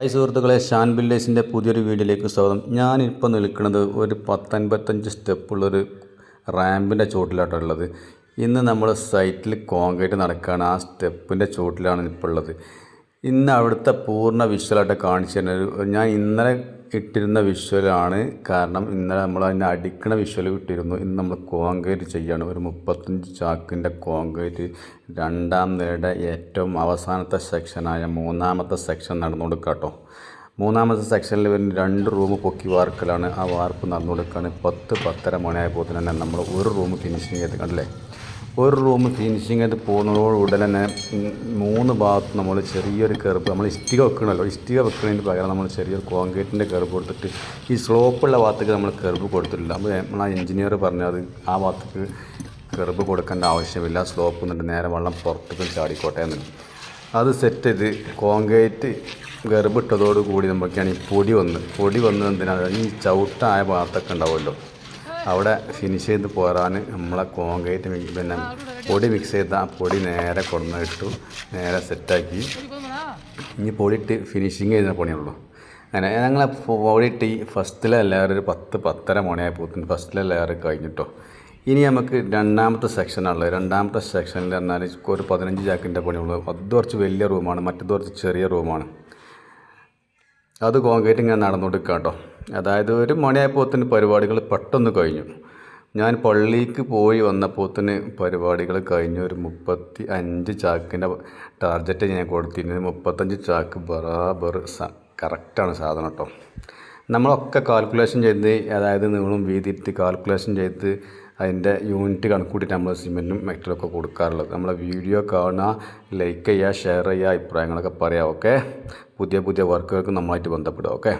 Hi സുഹൃത്തുക്കളെ ഷാൻ ബില്ലേഴ്സിന്റെ പുതിയൊരു വീഡിയോയിലേക്ക് സ്വാഗതം. ഞാനിപ്പോൾ നിൽക്കുന്നത് ഒരു പത്തൊൻപത്തഞ്ച് സ്റ്റെപ്പുള്ളൊരു റാമ്പിന്റെ ചോട്ടിലാട്ടോ ഉള്ളത്. ഇന്ന് നമ്മൾ സൈറ്റിൽ കോൺക്രീറ്റ് നടക്കുകയാണ് ആ സ്റ്റെപ്പിന്റെ ചുവട്ടിലാണ് ഇപ്പോൾ ഉള്ളത്. ഇന്ന് അവിടുത്തെ പൂർണ വിഷ്വലായിട്ട് കാണിച്ചു തരുന്നത് ഞാൻ ഇന്നലെ ഇട്ടിരുന്ന വിഷ്വലാണ്. കാരണം ഇന്നലെ നമ്മൾ അതിനെ അടിക്കണ വിഷ്വൽ ഇട്ടിരുന്നു. ഇന്ന് നമ്മൾ കോൺക്രീറ്റ് ചെയ്യാണ്. ഒരു മുപ്പത്തഞ്ച് ചാക്കിന്റെ കോൺക്രീറ്റ്. രണ്ടാം നിലയുടെ ഏറ്റവും അവസാനത്തെ സെക്ഷനായ മൂന്നാമത്തെ സെക്ഷൻ നടന്നു കേട്ടോ. മൂന്നാമത്തെ സെക്ഷനിൽ വരുന്ന രണ്ട് റൂം പൊക്കി വാർക്കലാണ് ആ വാർപ്പ് നടന്നു കൊടുക്കുകയാണ്. പത്ത് പത്തര മണിയായപ്പോൾ തന്നെ നമ്മൾ ഒരു റൂം ഫിനിഷിങ് ചെയ്ത് കണ്ടില്ലേ? ഒരു റൂം ഫിനിഷിങ് ആയിട്ട് പോകുന്നതോട് ഉടനെ തന്നെ മൂന്ന് ഭാഗത്ത് നമ്മൾ ചെറിയൊരു കറുപ്പ് നമ്മൾ ഇഷ്ടിക വെക്കണമല്ലോ ഇഷ്ടിക വെക്കുന്നതിന് പകരം നമ്മൾ ചെറിയൊരു കോൺക്രീറ്റിന്റെ കറുപ്പ് കൊടുത്തിട്ട് ഈ സ്ലോപ്പുള്ള ഭാഗത്തേക്ക് നമ്മൾ കറുപ്പ് കൊടുത്തിട്ടില്ല. അപ്പോൾ നമ്മൾ ആ എഞ്ചിനീയർ പറഞ്ഞത് ആ ഭാഗത്തേക്ക് കറുപ്പ് കൊടുക്കേണ്ട ആവശ്യമില്ല. സ്ലോപ്പ് എന്നിട്ട് നേരെ വെള്ളം പുറത്തേക്ക് ചാടിക്കോട്ടെ എന്ന്. അത് സെറ്റ് ചെയ്ത് കോൺക്രീറ്റ് ഗർഭിട്ടതോടുകൂടി നമുക്കാണ് ഈ പൊടി വന്ന്. പൊടി വന്നത് എന്തിനാണ് ഈ ചവിട്ടായ ഭാഗത്തൊക്കെ ഉണ്ടാവുമല്ലോ. അവിടെ ഫിനിഷ് ചെയ്ത് പോരാൻ നമ്മളെ കോൺക്രീറ്റ് പിന്നെ പൊടി മിക്സ് ചെയ്ത് ആ പൊടി നേരെ കൊണ്ടുവന്ന് ഇട്ടു നേരെ സെറ്റാക്കി ഇനി പൊടിയിട്ട് ഫിനിഷിങ് ചെയ്യുന്ന പണിയുള്ളൂ. അങ്ങനെ ഞങ്ങൾ പൊടിയിട്ട് ഈ ഫസ്റ്റിലെ ലെയർ ഒരു പത്ത് പത്തര മണിയായപ്പോൾ ഫസ്റ്റിലെ ലെയർ കഴിഞ്ഞിട്ടോ. ഇനി നമുക്ക് രണ്ടാമത്തെ സെക്ഷനാണുള്ളത് രണ്ടാമത്തെ സെക്ഷനിൽ പറഞ്ഞാൽ ഒരു പതിനഞ്ച് ചാക്കിന്റെ പണിയുള്ളൂ. അത് കുറച്ച് വലിയ റൂമാണ് മറ്റേത് കുറച്ച് ചെറിയ റൂമാണ് അത് കോൺക്രീറ്റ് ഇങ്ങനെ നടന്നുകൊടുക്കുക കേട്ടോ അതായത് ഒരു മണിയായപ്പോത്തിന് പരിപാടികൾ പെട്ടെന്ന് കഴിഞ്ഞു. ഞാൻ പള്ളിക്ക് പോയി വന്നപ്പോത്തിന് പരിപാടികൾ കഴിഞ്ഞു. ഒരു മുപ്പത്തി അഞ്ച് ചാക്കിന്റെ ടാർഗറ്റ് ഞാൻ കൊടുത്തിരുന്നത് മുപ്പത്തഞ്ച് ചാക്ക് ബറാബർ സ കറക്റ്റാണ് സാധനം കേട്ടോ നമ്മളൊക്കെ കാൽക്കുലേഷൻ ചെയ്ത് അതായത് നീളും വീതിരുത്തി കാൽക്കുലേഷൻ ചെയ്ത് അതിന്റെ യൂണിറ്റ് കണക്കൂട്ടിയിട്ട് നമ്മൾ സിമെന്റും മെറ്റലൊക്കെ കൊടുക്കാറുള്ളത്. നമ്മളെ വീഡിയോ കാണുക ലൈക്ക് ചെയ്യുക ഷെയർ ചെയ്യുക അഭിപ്രായങ്ങളൊക്കെ പറയാം. ഓക്കെ പുതിയ പുതിയ വർക്കുകൾക്ക് നമ്മളായിട്ട് ബന്ധപ്പെടുക ഓക്കെ